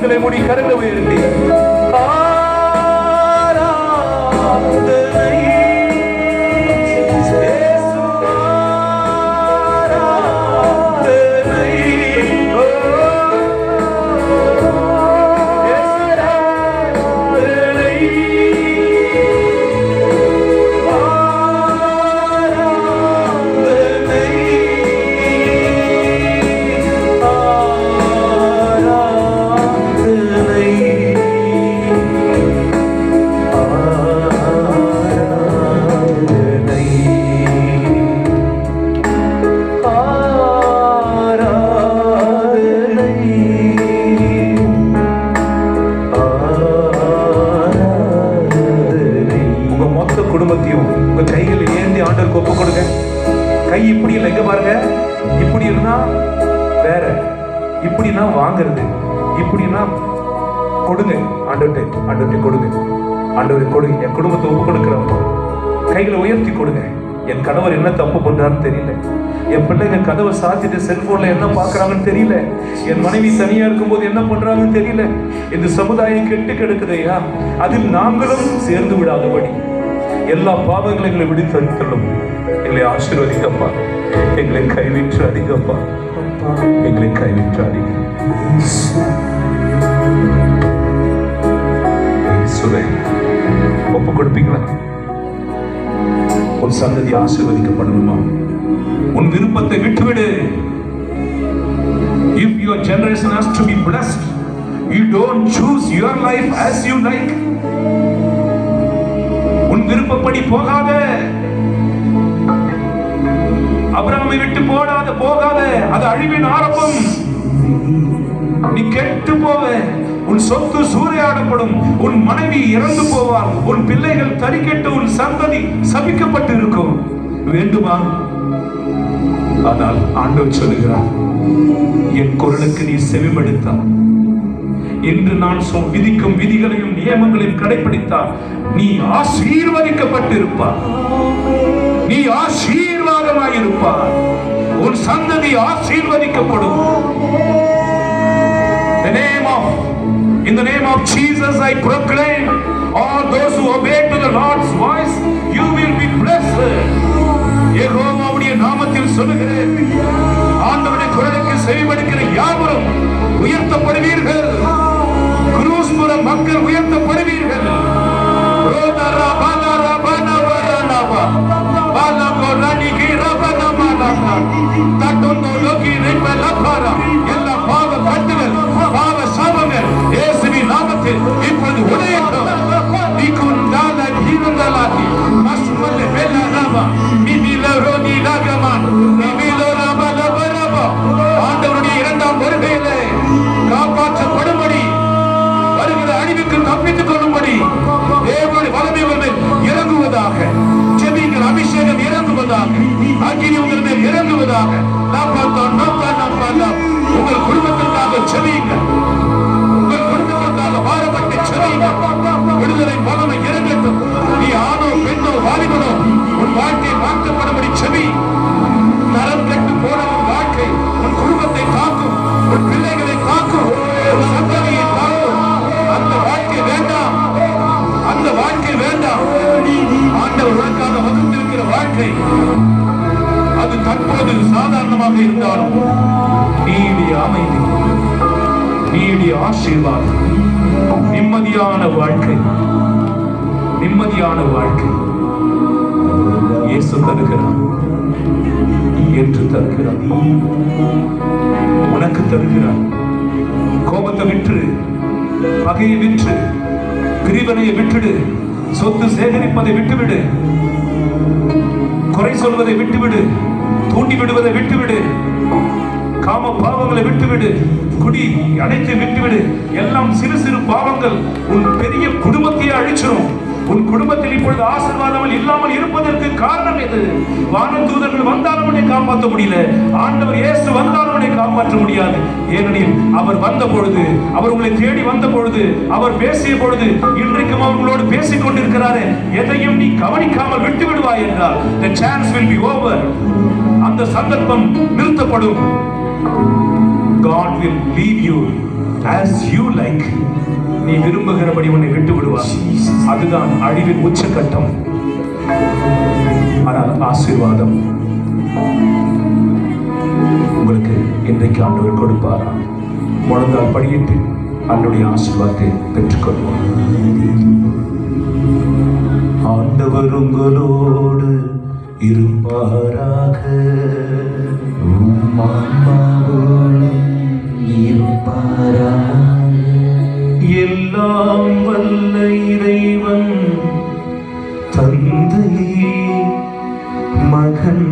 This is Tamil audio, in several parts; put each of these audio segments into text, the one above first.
கண்களை மூடி கரண்டு உயர்த்தி. ஆராதனை. கொடுங்க. கை இப்படி இல்லை. எங்க பாருங்க. இப்படி இருந்தா வேற. இப்படின்னா வாங்குறது. இப்படின்னா கொடுங்க. ஆண்டவர்கிட்ட ஆண்டவர்கிட்ட கொடுங்க. ஆண்டவருக்கு கொடுங்க. என் குடும்பத்தை ஒப்பு கொடுக்குறவங்க. கைகளை உயர்த்தி கொடுங்க. என் கணவர் என்ன தப்பு பண்றாருன்னு தெரியல. என் பிள்ளைங்க கதவை சாத்திட்டு செல்போன்ல என்ன பார்க்கறாங்கன்னு தெரியல. என் மனைவி தனியா இருக்கும்போது என்ன பண்றாங்கன்னு தெரியல. இந்த சமுதாயம் கெட்டு கெடுக்குதையா அதில் நாங்களும் சேர்ந்து விடாதபடி. எல்லா பாவங்களும் எங்களை விடுத்து அளித்தலும் எங்களை ஆசீர்வதிக்கப்பா எங்களை கைவிற்று அடிக்கப்பா எங்களை கைவிற்று அடிக்க ஒப்பு கொடுப்பீங்களா? உன் சந்ததி ஆசீர்வதிக்கப்படணுமா உன் விருப்பத்தை விட்டுவிடு. If your generation has to be blessed you don't choose your life as you like. விருப்பப்படி போகாத. அபிராமை விட்டு போடாத போகாத. அது அழிவின் ஆரம்பம். நீ கெட்டு போவ. உன் சொத்து சூறையாடப்படும். உன் மனைவி இறந்து போவார். உன் பிள்ளைகள் தறிக்கெட்டு உன் சந்ததி சபிக்கப்பட்டு இருக்கும் வேண்டுமா? ஆனால் ஆண்டவர் சொல்லுகிறார் என் குரலுக்கு நீ செவிமடுத்தார் இன்று நான் சொல் விதிக்கும் விதிகளையும் நியமங்களையும் கடைபிடித்தால் நீ ஆசீர்வதிக்கப்பட்டிருப்பார் நீ ஆசீர்வாதமாயிருப்பார் உன் சந்ததி ஆசீர்வதிக்கப்படும். The name of, in the name of Jesus, I proclaim all those who obey to the Lord's voice, you will be blessed. யெகோவாவுடைய நாமத்தில் சொல்லுகிறேன். ஆண்டவனுடைய குரலுக்கு செவிமடுக்கிற யாவரும் உயர்த்தப்படுவீர்கள். மக்கள் உயர்த்தப்படுவீர்கள். இருந்தாலும் நீடிய அமைதி. நீடிய ஆசீர்வாதம். நிம்மதியான வாழ்க்கை. நிம்மதியான வாழ்க்கை. இயேசு தருகிறார். என்று தருகிறார். உனக்கு தருகிறார். கோபத்தை விற்று பகையை விற்று பிரிவினையை விட்டுடு. சொத்து சேகரிப்பதை விட்டுவிடு. குறை சொல்வதை விட்டுவிடு. தூண்டி விடுவதை விட்டுவிடு. காம பாவங்களை விட்டுவிடு. குடி அடைத்து விட்டுவிடு. எல்லாம் சிறு சிறு பாவங்கள் உன் பெரிய குடும்பத்தையே அழிச்சிடும் உன் குடும்பத்தில் இப்பொழுது ஆசீர்வாதங்கள் இல்லாமல் இருப்பதற்கு காரணம் எது? வானதூதர்கள் வந்தாலும் உன்னை காப்பாற்ற முடியல. ஆண்டவர் இயேசு வந்தாலும் உன்னை காப்பாற்ற முடியாது. ஏனெனில் அவர் வந்த பொழுது அவர் உங்களை தேடி வந்த பொழுது அவர் பேசிய பொழுது இன்றைக்கும் அவர்களோடு பேசிக் கொண்டிருக்கிறாரே. எதையும் நீ கவனிக்காமல் விட்டு விடுவாய் என்றால் the chance will be over. அந்த சந்தர்ப்பம் நிறுத்தப்படும். God will leave you as you like. நீ விரும்புகிறபடி உன்னை விட்டு விடுவார். அதுதான் அழிவின் உச்சக்கட்டம். ஆனால் ஆசீர்வாதம் உங்களுக்கு இன்றைக்கு ஆண்டவர் கொடுப்பாரா? முழந்தால் படியிட்டு ஆண்டுடைய ஆசீர்வாதத்தை பெற்றுக்கொள்வோம். ஆண்டவர் உங்களோடு இருப்பாராக. எல்லாம் வல்ல இறைவன். தந்தை மகன்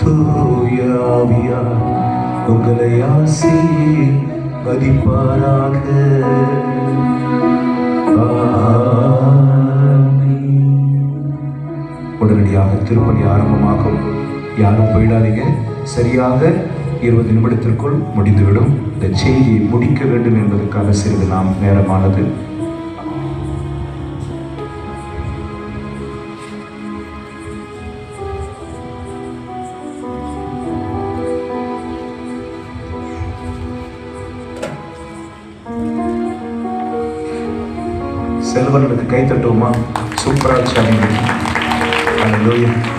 தூயாவியா உங்களை ஆசி மதிப்பாராக. உடனடியாக திருப்பணி ஆரம்பமாகும். யாரும் போயிடாதீங்க. சரியாக இருபது நிமிடத்திற்குள் முடிந்துவிடும். இந்த செய்தியை முடிக்க வேண்டும் என்பதற்காக சிறிது நாம் நேரமானது. செல்வனுக்கு கை தட்டுவோமா? சூப்பரா சாமி